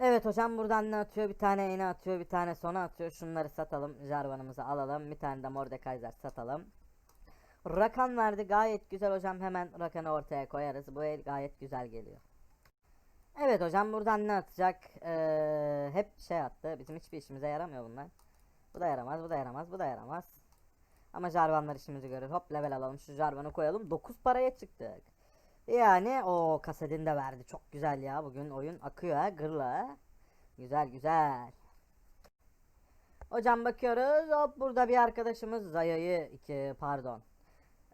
Evet hocam buradan ne atıyor? Bir tane iğne atıyor, bir tane sona atıyor. Şunları satalım. Jarvanımızı alalım. Bir tane de Mordekaiser satalım. Rakan verdi. Gayet güzel hocam. Hemen Rakan'ı ortaya koyarız. Bu el gayet güzel geliyor. Evet hocam buradan ne atacak? Ee, hep şey attı. Bizim hiçbir işimize yaramıyor bunlar. Bu da yaramaz, bu da yaramaz, bu da yaramaz. Ama Jarvanlar işimizi görür. Hop level alalım. Şu Jarvan'ı koyalım. 9 paraya çıktık. Yani o kasedini de verdi. Çok güzel ya. Bugün oyun akıyor. Gırla. Güzel güzel. Hocam bakıyoruz. Hop burada bir arkadaşımız Zaya'yı iki pardon.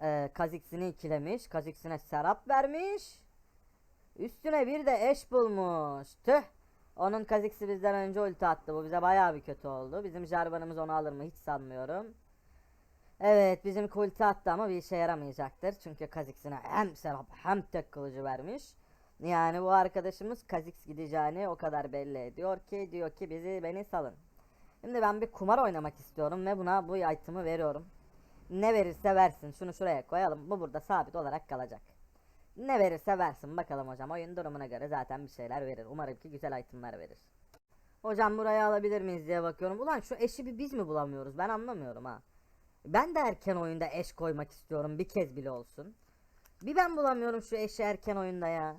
Ee, Kazix'ini ikilemiş. Kazix'ine serap vermiş. Üstüne bir de eş bulmuş. Tüh. Onun Kazix'i bizden önce ulti attı. Bu bize bayağı bir kötü oldu. Bizim Jarvan'ımız onu alır mı hiç sanmıyorum. Evet bizim ulti attı ama bir işe yaramayacaktır. Çünkü Kazix'ine hem serap hem tek kılıcı vermiş. Yani bu arkadaşımız Kazix gideceğini o kadar belli ediyor ki diyor ki bizi beni salın. Şimdi ben bir kumar oynamak istiyorum ve buna bu item'ı veriyorum. Ne verirse versin. Şunu şuraya koyalım. Bu burada sabit olarak kalacak. Ne verirse versin. Bakalım hocam. Oyun durumuna göre zaten bir şeyler verir. Umarım ki güzel itemler verir. Hocam buraya alabilir miyiz diye bakıyorum. Ulan şu eşi bir biz mi bulamıyoruz? Ben anlamıyorum ha. Ben de erken oyunda eş koymak istiyorum. Bir kez bile olsun. Bir ben bulamıyorum şu eşi erken oyunda ya.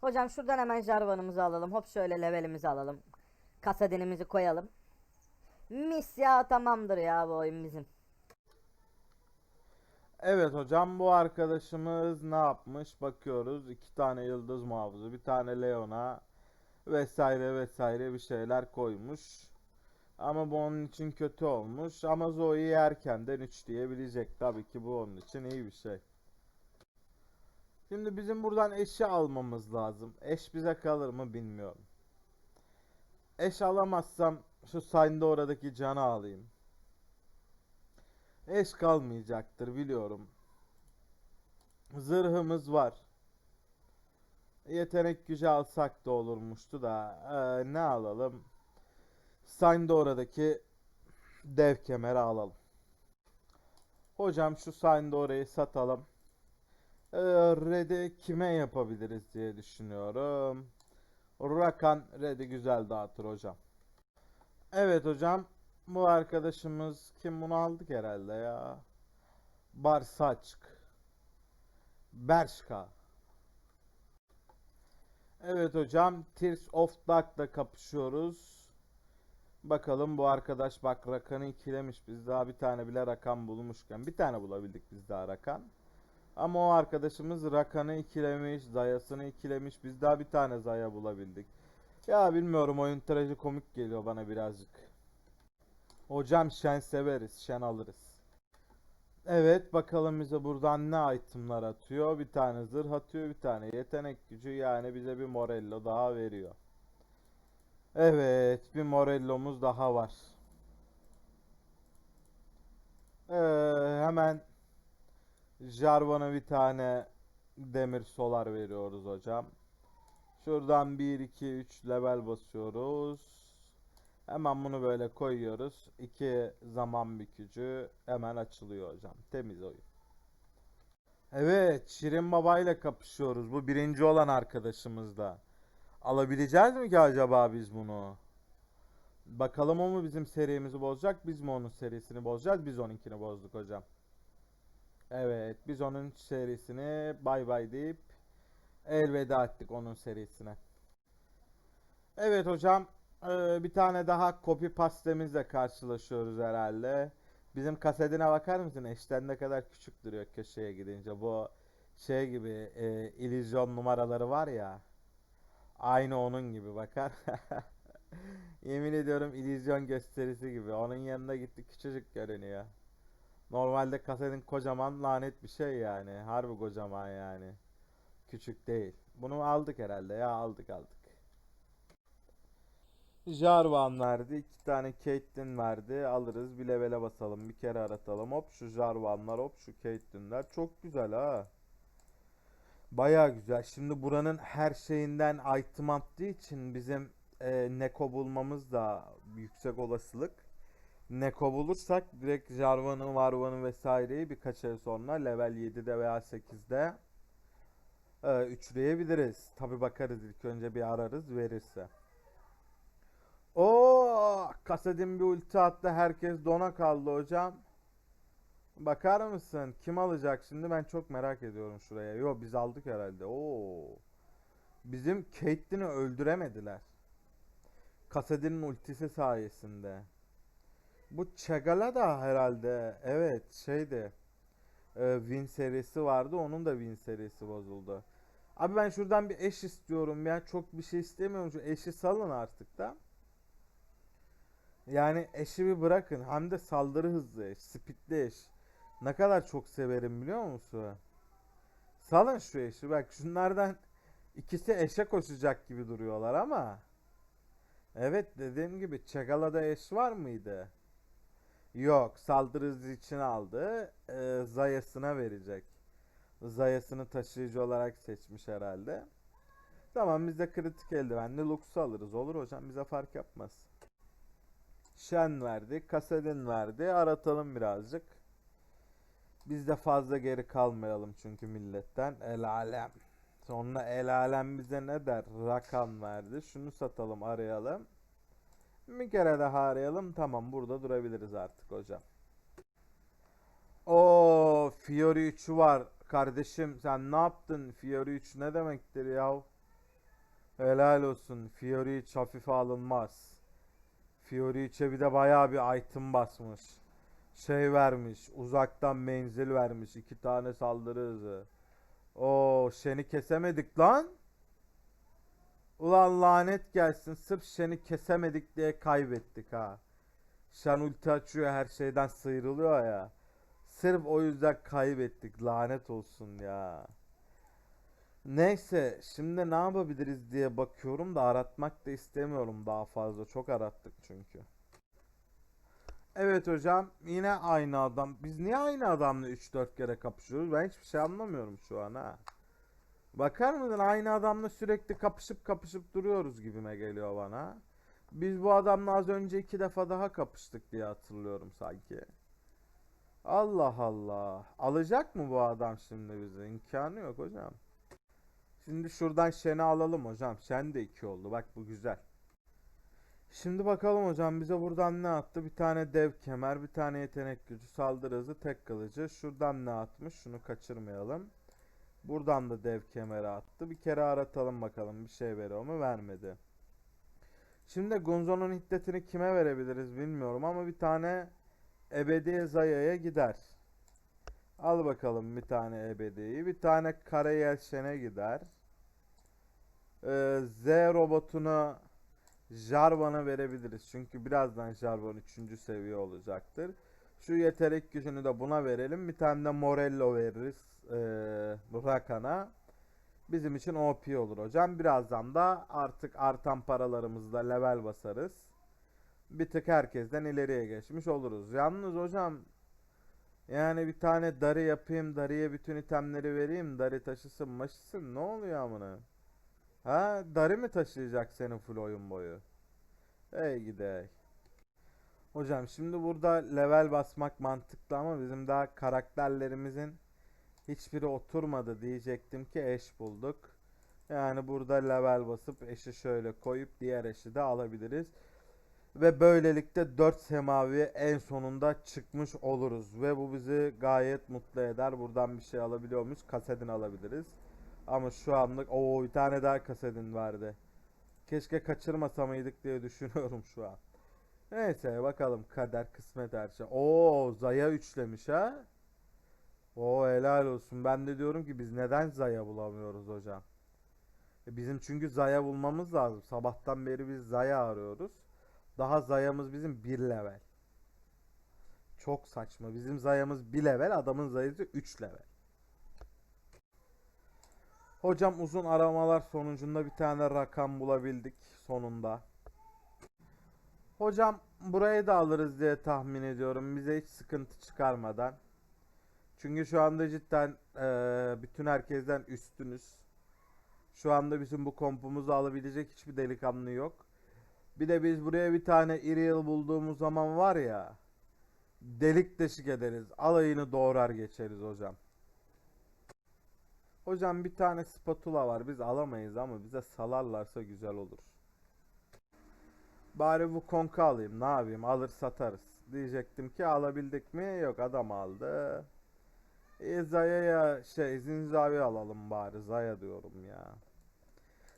Hocam şuradan hemen jarvanımızı alalım. Hop şöyle levelimizi alalım. Kasadinimizi koyalım. Mis ya tamamdır ya bu oyun bizim. Evet hocam bu arkadaşımız ne yapmış bakıyoruz iki tane yıldız muhafızı bir tane Leona vesaire vesaire bir şeyler koymuş ama bu onun için kötü olmuş ama Zoe'yi erkenden 3 diyebilecek tabii ki bu onun için iyi bir şey. Şimdi bizim buradan eşi almamız lazım eş bize kalır mı bilmiyorum. Eş alamazsam şu Sayında oradaki canı alayım. Eş kalmayacaktır biliyorum. Zırhımız var. Yetenek gücü alsak da olurmuştu da eee, ne alalım? Sayndora'daki dev kemeri alalım. Hocam şu Sayndora'yı satalım. Eee Red'i kime yapabiliriz diye düşünüyorum. Rakan Red'i güzel dağıtır hocam. Evet hocam. Bu arkadaşımız kim bunu aldık herhalde ya. Barsaçk. Bershka. Evet hocam. Tears of Dark'la kapışıyoruz. Bakalım bu arkadaş bak rakanı ikilemiş. Biz daha bir tane bile rakan bulmuşken. Bir tane bulabildik biz daha rakan. Ama o arkadaşımız rakanı ikilemiş. Zayasını ikilemiş. Biz daha bir tane zaya bulabildik. Ya bilmiyorum oyun trajikomik geliyor bana birazcık. Hocam şen severiz, şen alırız. Evet, bakalım bize buradan ne itemlar atıyor. Bir tane zırh atıyor, bir tane yetenek gücü. Yani bize bir Morello daha veriyor. Evet, bir Morello'muz daha var. Ee, hemen Jarvan'a bir tane demir solar veriyoruz hocam. Şuradan 1, 2, 3 level basıyoruz. Hemen bunu böyle koyuyoruz. İki zaman bükücü hemen açılıyor hocam. Temiz oyun. Evet, Şirin Baba ile kapışıyoruz. Bu birinci olan arkadaşımızla. Alabileceğiz mi ki acaba biz bunu? Bakalım o mu bizim serimizi bozacak, biz mi onun serisini bozacağız? Biz onunkini bozduk hocam. Evet, biz onun serisini bay bay deyip elveda ettik onun serisine. Evet hocam, ee, bir tane daha copy pastemizle karşılaşıyoruz herhalde. Bizim kasetine bakar mısın? Eşten ne kadar küçük duruyor köşeye gidince. Bu şey gibi e, illüzyon numaraları var ya. Aynı onun gibi bakar. Yemin ediyorum illüzyon gösterisi gibi. Onun yanına gitti küçücük görünüyor. Normalde kasetin kocaman lanet bir şey yani. Harbi kocaman yani. Küçük değil. Bunu aldık herhalde ya aldık aldık. Jarvan verdi. iki tane Caitlyn verdi. Alırız. Bir levele basalım. Bir kere aratalım. Hop şu Jarvanlar hop şu Caitlyn'ler. Çok güzel ha. Baya güzel. Şimdi buranın her şeyinden item attığı için bizim e, Neko bulmamız da yüksek olasılık. Neko bulursak direkt Jarvan'ı, Varvan'ı vesaireyi birkaç ay sonra level 7'de veya 8'de e, üçleyebiliriz. Tabi bakarız ilk önce bir ararız verirse. O Kasadin bir ulti attı. Herkes dona kaldı hocam. Bakar mısın? Kim alacak şimdi? Ben çok merak ediyorum şuraya. Yo biz aldık herhalde. Oo. Bizim Caitlyn'i öldüremediler. Kasadin'in ultisi sayesinde. Bu Chagala da herhalde evet şeydi. e, win serisi vardı. Onun da win serisi bozuldu. Abi ben şuradan bir eş istiyorum ya. Çok bir şey istemiyorum. Şu eşi salın artık da. Yani eşi bir bırakın. Hem de saldırı hızlı eş. Speedli eş. Ne kadar çok severim biliyor musun? Salın şu eşi. Bak şunlardan ikisi eşe koşacak gibi duruyorlar ama. Evet dediğim gibi Çagala'da eş var mıydı? Yok. Saldırı hızı için aldı. Ee, Zayas'ına verecek. Zayas'ını taşıyıcı olarak seçmiş herhalde. Tamam biz de kritik eldivenli Lux'u alırız. Olur hocam bize fark yapmaz. Shen verdi. Kasadin verdi. Aratalım birazcık. Biz de fazla geri kalmayalım çünkü milletten. El alem. Sonra el alem bize ne der? Rakam verdi. Şunu satalım arayalım. Bir kere daha arayalım. Tamam burada durabiliriz artık hocam. O Fiori 3 var. Kardeşim sen ne yaptın? Fiori 3 ne demektir ya? Helal olsun. Fiori 3 hafife alınmaz. Fiori 3'e bir de bayağı bir item basmış. Şey vermiş. Uzaktan menzil vermiş. iki tane saldırı hızı. O Shen'i kesemedik lan. Ulan lanet gelsin. Sırf Shen'i kesemedik diye kaybettik ha. Shen ulti açıyor her şeyden sıyrılıyor ya. Sırf o yüzden kaybettik. Lanet olsun ya. Neyse şimdi ne yapabiliriz diye bakıyorum da aratmak da istemiyorum daha fazla. Çok arattık çünkü. Evet hocam yine aynı adam. Biz niye aynı adamla 3-4 kere kapışıyoruz? Ben hiçbir şey anlamıyorum şu an ha. Bakar mısın aynı adamla sürekli kapışıp kapışıp duruyoruz gibime geliyor bana. Biz bu adamla az önce iki defa daha kapıştık diye hatırlıyorum sanki. Allah Allah. Alacak mı bu adam şimdi bizi? İmkanı yok hocam. Şimdi şuradan Shen'i alalım hocam. Shen de 2 oldu. Bak bu güzel. Şimdi bakalım hocam bize buradan ne attı? Bir tane dev kemer, bir tane yetenek gücü, saldırı hızı, tek kılıcı. Şuradan ne atmış? Şunu kaçırmayalım. Buradan da dev kemeri attı. Bir kere aratalım bakalım bir şey veriyor mu? Vermedi. Şimdi Gunzo'nun hiddetini kime verebiliriz bilmiyorum ama bir tane Ebedi Zaya'ya gider. Al bakalım bir tane Ebedi'yi. Bir tane Karayel Shen'e gider. Ee, Z robotunu Jarvan'a verebiliriz. Çünkü birazdan Jarvan 3. seviye olacaktır. Şu yetenek gücünü de buna verelim. Bir tane de Morello veririz. Ee, Rakan'a. Bizim için OP olur hocam. Birazdan da artık artan paralarımızla level basarız. Bir tık herkesten ileriye geçmiş oluruz. Yalnız hocam yani bir tane darı yapayım, darıya bütün itemleri vereyim, darı taşısın maşısın ne oluyor amına? Ha, darı mı taşıyacak senin full oyun boyu? Ey gidey. Hocam şimdi burada level basmak mantıklı ama bizim daha karakterlerimizin hiçbiri oturmadı diyecektim ki eş bulduk. Yani burada level basıp eşi şöyle koyup diğer eşi de alabiliriz. Ve böylelikle 4 semavi en sonunda çıkmış oluruz. Ve bu bizi gayet mutlu eder. Buradan bir şey alabiliyor muyuz? Kasedin alabiliriz. Ama şu anlık o bir tane daha kasedin vardı. Keşke kaçırmasa mıydık diye düşünüyorum şu an. Neyse bakalım kader kısmet her şey. Oo Zaya üçlemiş ha. Oo helal olsun. Ben de diyorum ki biz neden Zaya bulamıyoruz hocam? E, Bizim çünkü Zaya bulmamız lazım. Sabahtan beri biz Zaya arıyoruz. Daha Zaya'mız bizim 1 level. Çok saçma. Bizim Zaya'mız 1 level, adamın Zaya'sı 3 level. Hocam uzun aramalar sonucunda bir tane rakam bulabildik sonunda. Hocam burayı da alırız diye tahmin ediyorum. Bize hiç sıkıntı çıkarmadan. Çünkü şu anda cidden eee, bütün herkesten üstünüz. Şu anda bizim bu kompumuzu alabilecek hiçbir delikanlı yok. Bir de biz buraya bir tane Iriel bulduğumuz zaman var ya delik deşik ederiz. Alayını doğrar geçeriz hocam. Hocam bir tane spatula var. Biz alamayız ama bize salarlarsa güzel olur. Bari bu konka alayım. Ne yapayım? Alır satarız. Diyecektim ki alabildik mi? Yok adam aldı. E, Zaya'ya şey Zinzavi alalım bari. Zaya diyorum ya.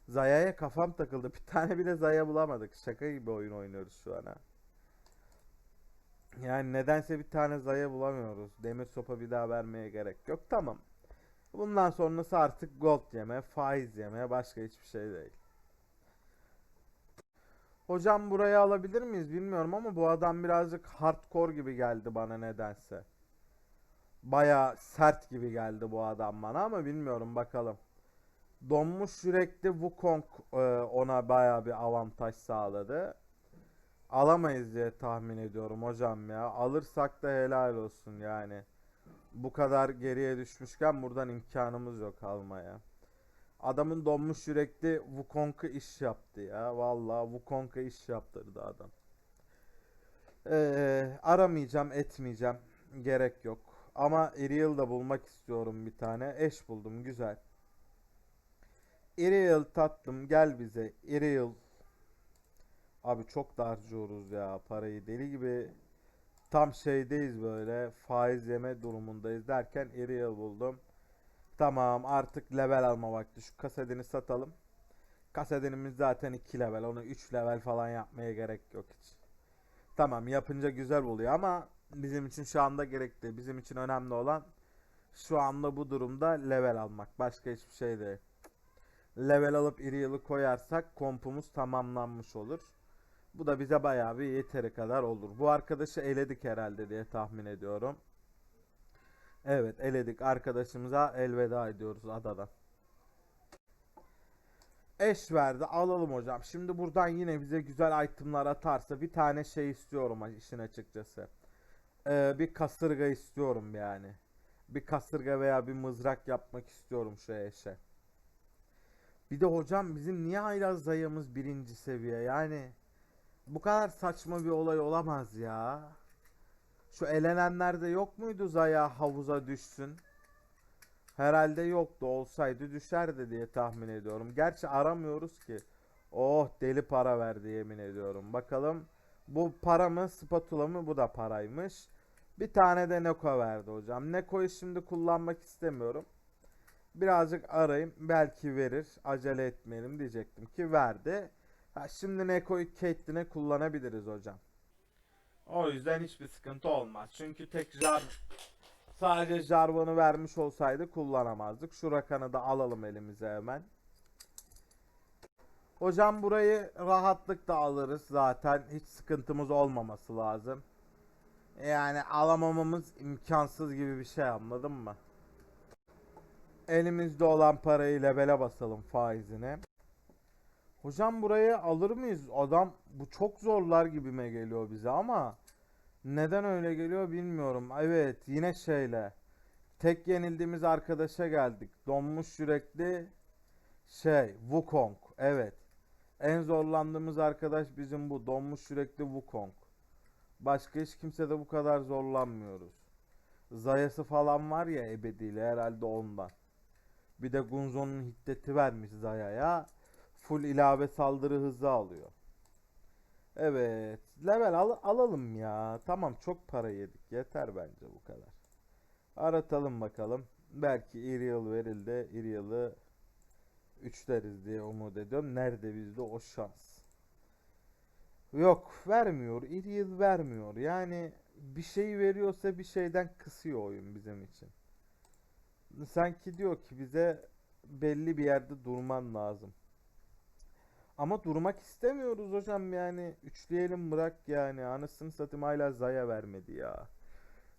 Zaya'ya kafam takıldı. Bir tane bile Zaya bulamadık. Şaka gibi oyun oynuyoruz şu an. Yani nedense bir tane Zaya bulamıyoruz. Demir sopa bir daha vermeye gerek yok. Tamam. Bundan sonrası artık gold yeme, faiz yeme, başka hiçbir şey değil. Hocam burayı alabilir miyiz bilmiyorum ama bu adam birazcık hardcore gibi geldi bana nedense. Baya sert gibi geldi bu adam bana ama bilmiyorum bakalım. Donmuş yürekli Wukong e, ona baya bir avantaj sağladı. Alamayız diye tahmin ediyorum hocam ya. Alırsak da helal olsun yani. Bu kadar geriye düşmüşken buradan imkanımız yok almaya. Adamın donmuş yürekli Wukong'a iş yaptı ya. Vallahi Wukong'a iş yaptırdı adam. Ee, aramayacağım, etmeyeceğim. Gerek yok. Ama Iriel da bulmak istiyorum bir tane. Eş buldum, güzel. Iriel tatlım gel bize. Iriel. Abi çok da harcıyoruz ya parayı. Deli gibi tam şeydeyiz böyle. Faiz yeme durumundayız derken Iriel buldum. Tamam artık level alma vakti. Şu kasetini satalım. Kasetinimiz zaten 2 level. Onu 3 level falan yapmaya gerek yok hiç. Tamam yapınca güzel oluyor ama bizim için şu anda gerekli. Bizim için önemli olan şu anda bu durumda level almak. Başka hiçbir şey değil. Level alıp iri yılı koyarsak kompumuz tamamlanmış olur. Bu da bize bayağı bir yeteri kadar olur. Bu arkadaşı eledik herhalde diye tahmin ediyorum. Evet eledik. Arkadaşımıza elveda ediyoruz adadan. Eş verdi. Alalım hocam. Şimdi buradan yine bize güzel itemlar atarsa bir tane şey istiyorum işin açıkçası. Ee, bir kasırga istiyorum yani. Bir kasırga veya bir mızrak yapmak istiyorum şu eşe. Bir de hocam bizim niye hala zayımız birinci seviye yani bu kadar saçma bir olay olamaz ya. Şu elenenlerde yok muydu Zaya havuza düşsün? Herhalde yoktu. Olsaydı düşerdi diye tahmin ediyorum. Gerçi aramıyoruz ki. Oh deli para verdi yemin ediyorum. Bakalım bu para mı spatula mı? Bu da paraymış. Bir tane de Neko verdi hocam. Neko'yu şimdi kullanmak istemiyorum. Birazcık arayayım. Belki verir. Acele etmeyelim diyecektim ki verdi. Ha, şimdi Neko'yu Caitlyn'e kullanabiliriz hocam. O yüzden hiçbir sıkıntı olmaz. Çünkü tek jar sadece Jarvan'ı vermiş olsaydı kullanamazdık. Şu rakanı da alalım elimize hemen. Hocam burayı rahatlıkla alırız zaten. Hiç sıkıntımız olmaması lazım. Yani alamamamız imkansız gibi bir şey anladın mı? Elimizde olan parayı lebele basalım faizine. Hocam burayı alır mıyız? Adam bu çok zorlar gibime geliyor bize ama neden öyle geliyor bilmiyorum. Evet yine şeyle tek yenildiğimiz arkadaşa geldik. Donmuş yürekli şey Wukong. Evet. En zorlandığımız arkadaş bizim bu donmuş yürekli Wukong. Başka hiç kimse de bu kadar zorlanmıyoruz. Zayası falan var ya ebediyle herhalde ondan. Bir de Gunzo'nun hiddeti vermiş Zaya'ya. Full ilave saldırı hızı alıyor. Evet. Level al alalım ya. Tamam çok para yedik. Yeter bence bu kadar. Aratalım bakalım. Belki Iriel verildi. Iriel'ı 3 deriz diye umut ediyorum. Nerede bizde o şans? Yok vermiyor. Iriel vermiyor. Yani bir şey veriyorsa bir şeyden kısıyor oyun bizim için. Sanki diyor ki bize belli bir yerde durman lazım. Ama durmak istemiyoruz hocam yani. Üçleyelim bırak yani. Anasını satayım hala Zaya vermedi ya.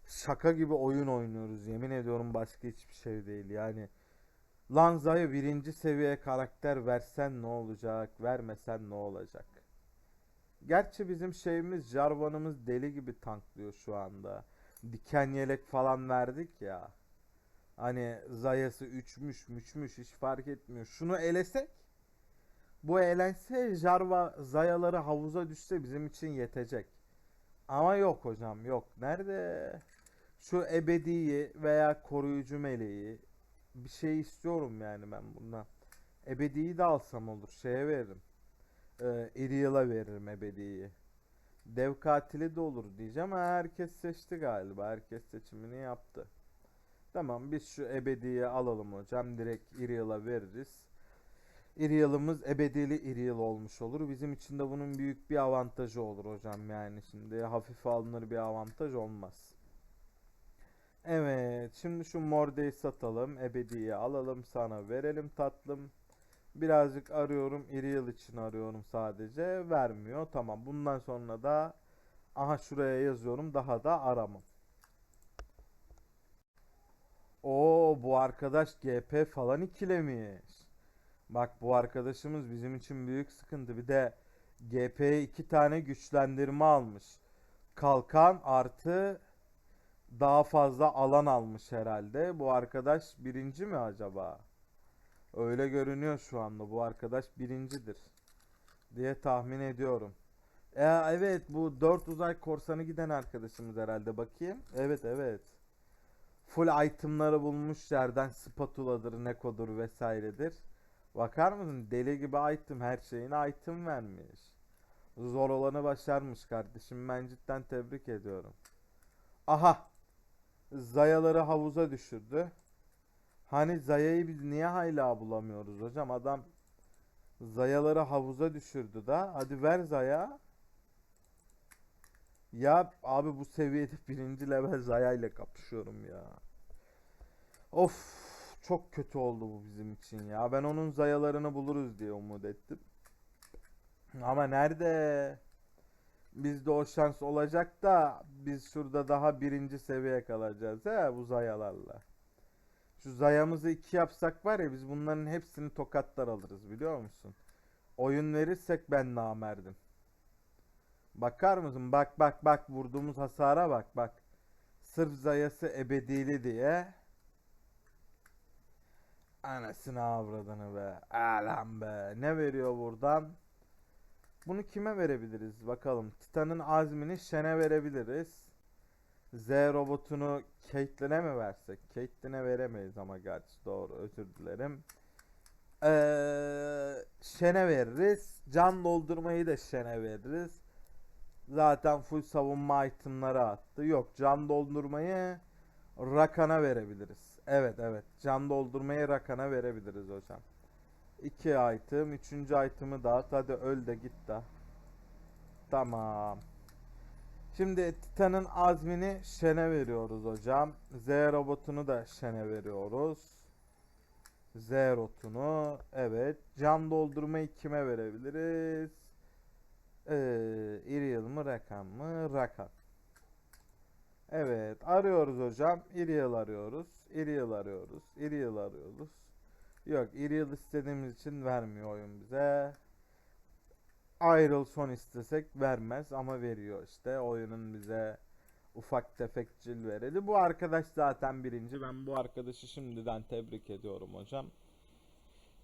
Şaka gibi oyun oynuyoruz. Yemin ediyorum başka hiçbir şey değil yani. Lan Zaya birinci seviye karakter versen ne olacak? Vermesen ne olacak? Gerçi bizim şeyimiz Jarvan'ımız deli gibi tanklıyor şu anda. diken yelek falan verdik ya. Hani zayası 3'müş, müçmüş hiç fark etmiyor. Şunu elesek bu elense Jarva zayaları havuza düşse bizim için yetecek. Ama yok hocam yok. Nerede? Şu ebediyi veya koruyucu meleği bir şey istiyorum yani ben bundan. Ebediyi de alsam olur. Şeye veririm. Ee, Iriel'a veririm ebediyi. Dev katili de olur diyeceğim herkes seçti galiba. Herkes seçimini yaptı. Tamam biz şu ebediyi alalım hocam. Direkt Iriel'a veririz. Iriel'ımız ebedili Iriel olmuş olur. Bizim için de bunun büyük bir avantajı olur hocam. Yani şimdi hafife alınır bir avantaj olmaz. Evet, şimdi şu Morde'yi satalım. Ebedi'yi alalım sana verelim tatlım. Birazcık arıyorum. Iriel için arıyorum sadece. Vermiyor. Tamam. Bundan sonra da aha şuraya yazıyorum. Daha da aramam. Oo bu arkadaş GP falan ikilemiş. Bak bu arkadaşımız bizim için büyük sıkıntı. Bir de GP'ye iki tane güçlendirme almış. Kalkan artı daha fazla alan almış herhalde. Bu arkadaş birinci mi acaba? Öyle görünüyor şu anda. Bu arkadaş birincidir. Diye tahmin ediyorum. E, evet bu 4 uzay korsanı giden arkadaşımız herhalde. Bakayım. Evet evet. Full itemları bulmuş yerden spatuladır, nekodur vesairedir. Bakar mısın? Deli gibi item. Her şeyine item vermiş. Zor olanı başarmış kardeşim. Ben cidden tebrik ediyorum. Aha. Zayaları havuza düşürdü. Hani Zaya'yı biz niye hala bulamıyoruz hocam? Adam Zayaları havuza düşürdü da. Hadi ver Zaya. Ya abi bu seviyede birinci level Zaya ile kapışıyorum ya. Of çok kötü oldu bu bizim için ya. Ben onun Zayalarını buluruz diye umut ettim. Ama nerede? Bizde o şans olacak da biz şurada daha birinci seviye kalacağız he bu Zayalarla. Şu Zayamızı iki yapsak var ya biz bunların hepsini tokatlar alırız biliyor musun? Oyun verirsek ben namerdim. Bakar mısın? Bak bak bak vurduğumuz hasara bak bak. Sırf Zayası ebedili diye. Anasını avradını be. Alan be. Ne veriyor buradan? Bunu kime verebiliriz bakalım. Titan'ın azmini Shen'e verebiliriz. Z robotunu Caitlyn'e mi versek? Caitlyn'e veremeyiz ama gerçi doğru özür dilerim. Ee, Shen'e veririz. Can doldurmayı da Shen'e veririz. Zaten full savunma itemları attı. Yok can doldurmayı Rakan'a verebiliriz. Evet evet can doldurmayı Rakan'a verebiliriz hocam. 2 item. Üçüncü item'ı dağıt. Hadi öl de git de. Tamam. Şimdi Titan'ın azmini Shen'e veriyoruz hocam. Z robotunu da Shen'e veriyoruz. Z rotunu. Evet. Can doldurmayı kime verebiliriz? Ee, Iriel mı Rakan mı? Rakan. Evet. Arıyoruz hocam. Iriel arıyoruz. Iriel arıyoruz. Iriel arıyoruz. Yok Iriel istediğimiz için vermiyor oyun bize. Ayrıl son istesek vermez ama veriyor işte. Oyunun bize ufak tefek cilveleri. Bu arkadaş zaten birinci. Ben bu arkadaşı şimdiden tebrik ediyorum hocam.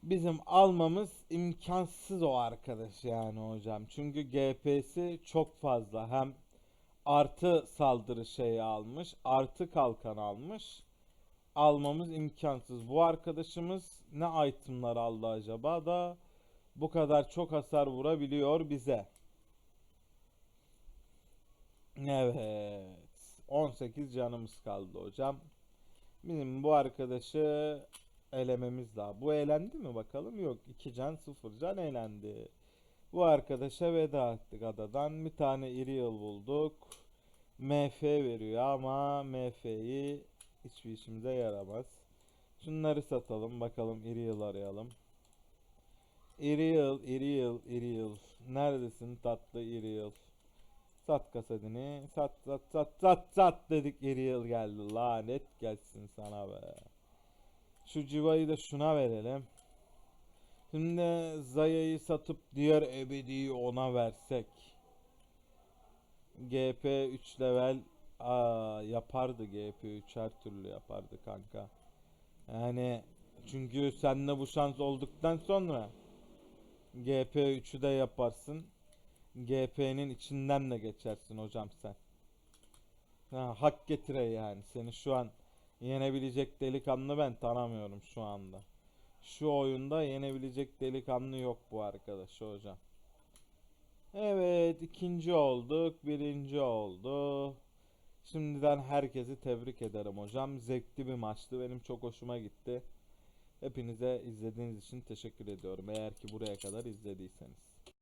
Bizim almamız imkansız o arkadaş yani hocam. Çünkü GP'si çok fazla. Hem artı saldırı şeyi almış, artı kalkan almış. Almamız imkansız. Bu arkadaşımız ne itemlar aldı acaba da bu kadar çok hasar vurabiliyor bize. Evet. 18 canımız kaldı hocam. Bizim bu arkadaşı elememiz daha. Bu eğlendi mi bakalım? Yok. 2 can 0 can eğlendi. Bu arkadaşa veda ettik adadan. Bir tane Iriel bulduk. MF veriyor ama MF'yi hiçbir işimize yaramaz. Şunları satalım bakalım Iriel arayalım. Iriel, Iriel, Iriel. Neredesin tatlı Iriel? Sat kasetini. Sat sat sat sat sat dedik Iriel geldi. Lanet gelsin sana be. Şu civayı da şuna verelim. Şimdi Zaya'yı satıp diğer ebediyi ona versek. GP 3 level aa, yapardı GP3 her türlü yapardı kanka. Yani çünkü sende bu şans olduktan sonra GP3'ü de yaparsın. GP'nin içinden de geçersin hocam sen. Ha, hak getire yani. Seni şu an yenebilecek delikanlı ben tanımıyorum şu anda. Şu oyunda yenebilecek delikanlı yok bu arkadaş hocam. Evet ikinci olduk. Birinci oldu. Şimdiden herkesi tebrik ederim hocam. Zevkli bir maçtı. Benim çok hoşuma gitti. Hepinize izlediğiniz için teşekkür ediyorum. Eğer ki buraya kadar izlediyseniz.